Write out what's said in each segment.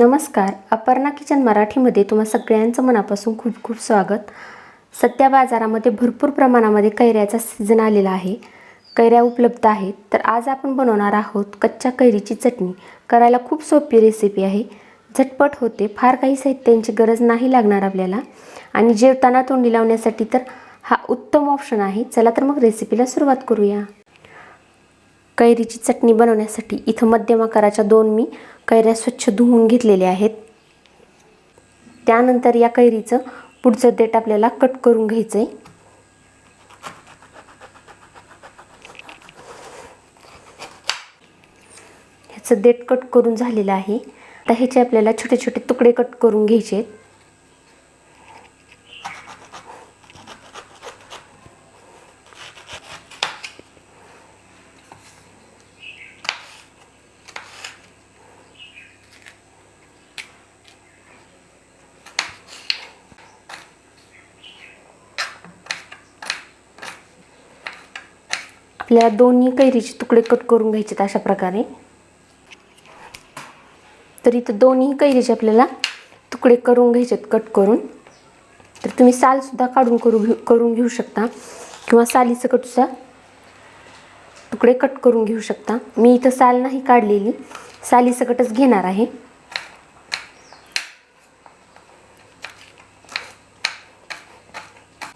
नमस्कार. अपर्णा किचन मराठीमध्ये तुम्हा सगळ्यांचं मनापासून खूप खूप स्वागत. सध्या बाजारामध्ये भरपूर प्रमाणामध्ये कैऱ्याचा सीझन आलेला आहे. कैऱ्या उपलब्ध आहेत. तर आज आपण बनवणार आहोत कच्च्या कैरीची चटणी. करायला खूप सोपी रेसिपी आहे. झटपट होते. फार काही साहित्यांची गरज नाही लागणार आपल्याला. आणि जेवताना तोंडी लावण्यासाठी तर हा उत्तम ऑप्शन आहे. चला तर मग रेसिपीला सुरुवात करूया. कैरीची चटणी बनवण्यासाठी इथं मध्यम आकाराच्या दोन मी कैऱ्या स्वच्छ धुवून घेतलेल्या आहेत. त्यानंतर या कैरीचं पुढचं देठ आपल्याला कट करून घ्यायचं आहे ह्याचं देठ कट करून झालेलं आहे. आता ह्याचे आपल्याला छोटे छोटे तुकडे कट करून घ्यायचे आहेत आपल्याला दोन्ही कैरीचे तुकडे कट करून घ्यायचे अशा प्रकारे. तर इथं दोन्ही कैरीचे आपल्याला तुकडे करून घ्यायचे कट करून. तर तुम्ही सालसुद्धा काढून करू घेऊ करून घेऊ शकता. किंवा सालीसकटचा तुकडे कट करून घेऊ शकता. मी इथं साल नाही काढलेली. सालीसकटच घेणार आहे.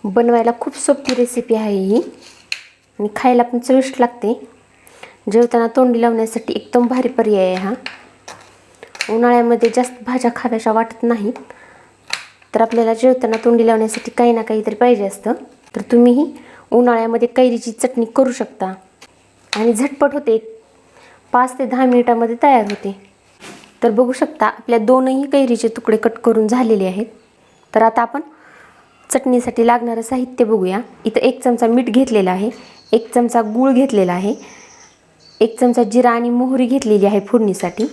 बनवायला खूप सोपी रेसिपी आहे ही. आणि खायला पण चविष्ट लागते. जेवताना तोंडी लावण्यासाठी एकदम भारी पर्याय आहे हा. उन्हाळ्यामध्ये जास्त भाज्या खाव्याशा वाटत नाहीत तर आपल्याला जेवताना तोंडी लावण्यासाठी काही ना काहीतरी पाहिजे असतं. तर तुम्हीही उन्हाळ्यामध्ये कैरीची चटणी करू शकता. आणि झटपट होते. पाच ते दहा मिनिटामध्ये तयार होते. तर बघू शकता आपल्या दोनही कैरीचे तुकडे कट करून झालेले आहेत. तर आता आपण चटणीसाठी लागणारं साहित्य बघूया. इथं एक चमचा मीठ घेतलेला आहे. एक चमचा गूळ घेतलेला आहे. एक चमचा जिरा आणि मोहरी घेतलेली आहे फोडणीसाठी.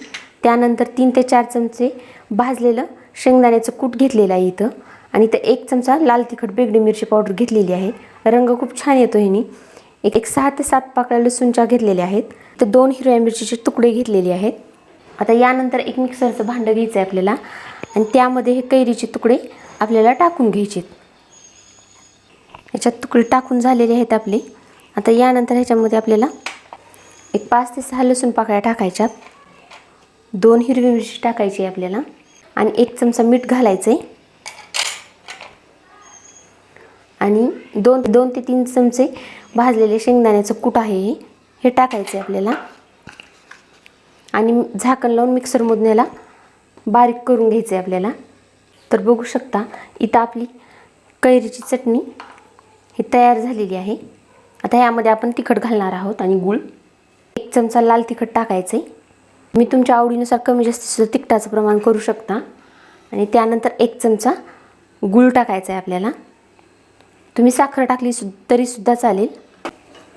त्यानंतर तीन ते चार चमचे भाजलेलं शेंगदाण्याचं कूट घेतलेलं आहे इथं. आणि इथं एक चमचा लाल तिखट बेगडी मिरची पावडर घेतलेली आहे. रंग खूप छान येतो ह्यानी. एक एक सहा ते सात पाकळ्या लसूणच्या घेतलेल्या आहेत. तर दोन हिरव्या मिरचीचे तुकडे घेतलेले आहेत. आता यानंतर एक मिक्सरचं भांडं घ्यायचं आहे आपल्याला. आणि त्यामध्ये हे कैरीचे तुकडे आपल्याला टाकून घ्यायचे याच्यात तुकडे टाकून झालेले आहेत आपले. आता यानंतर ह्याच्यामध्ये आपल्याला एक पाच ते सहा लसूण पाकळ्या टाकायच्या. दोन हिरवी मिरची टाकायची आहे आपल्याला. आणि एक चमचा मीठ घालायचं आहे आणि दोन दोन ते तीन चमचे भाजलेले शेंगदाण्याचं कूट आहे हे. हे टाकायचं आहे आपल्याला. आणि झाकण लावून मिक्सरमधून याला बारीक करून घ्यायचं आहे आपल्याला. तर बघू शकता इथं आपली कैरीची चटणी ही तयार झालेली आहे. आता यामध्ये आपण तिखट घालणार आहोत आणि गूळ. एक चमचा लाल तिखट टाकायचं आहे मी तुमच्या आवडीनुसार कमी जास्त तिखटाचं प्रमाण करू शकता. आणि त्यानंतर एक चमचा गूळ टाकायचा आहे आपल्याला. तुम्ही साखर टाकली सु तरीसुद्धा चालेल.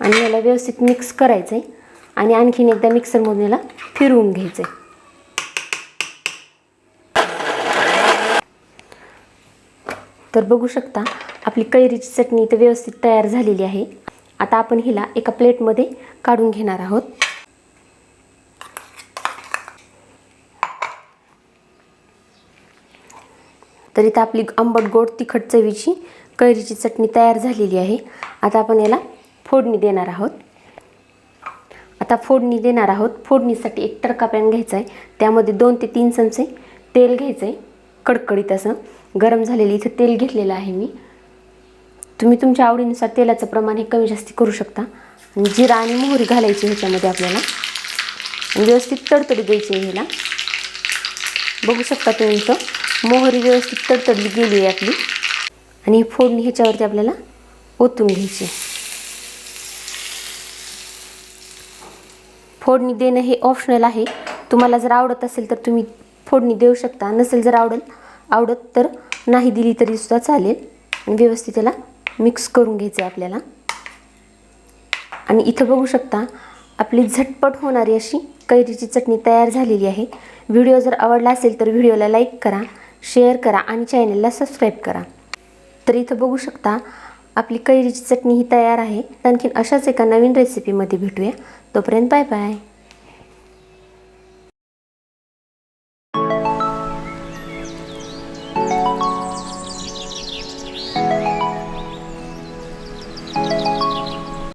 आणि याला व्यवस्थित मिक्स करायचं आहे आणि आणखीन एकदा मिक्सरमधून याला फिरवून घ्यायचं आहे तर बघू शकता आपली कैरीची चटणी इथं व्यवस्थित तयार झालेली आहे. आता आपण हिला एका प्लेटमध्ये काढून घेणार आहोत. तर इथं आपली आंबट गोड तिखट चवीची कैरीची चटणी तयार झालेली आहे. आता आपण याला फोडणी देणार आहोत. आता फोडणी देणार आहोत. फोडणीसाठी एक तडका पॅन घ्यायचा आहे. त्यामध्ये दोन ते तीन चमचे तेल घ्यायचं आहे कडकडीत असं गरम झालेलं इथं तेल घेतलेलं आहे मी. तुम्ही तुमच्या आवडीनुसार तेलाचं प्रमाण हे कमी जास्ती करू शकता. आणि जिरा आणि मोहरी घालायची ह्याच्यामध्ये आपल्याला. व्यवस्थित तडतडी द्यायची आहे ह्याला. बघू शकता तुम्ही इथं. मोहरी व्यवस्थित तडतडली गेली आहे आपली. आणि फोडणी ह्याच्यावरती आपल्याला ओतून घ्यायची फोडणी देणं हे ऑप्शनल आहे. तुम्हाला जर आवडत असेल तर तुम्ही फोडणी देऊ शकता. नसेल जर आवडेल आवडत तर नाही दिली तरी सुद्धा चालेल. आणि व्यवस्थित त्याला मिक्स करून घ्यायचं आहे आपल्याला. आणि इथं बघू शकता आपली झटपट होणारी अशी कैरीची चटणी तयार झालेली आहे. व्हिडिओ जर आवडला असेल तर व्हिडिओला लाईक करा शेअर करा आणि चॅनलला सबस्क्राईब करा. तर इथं बघू शकता आपली कैरीची चटणी ही तयार आहे. आणखीन अशाच एका नवीन रेसिपीमध्ये भेटूया. तोपर्यंत बाय बाय.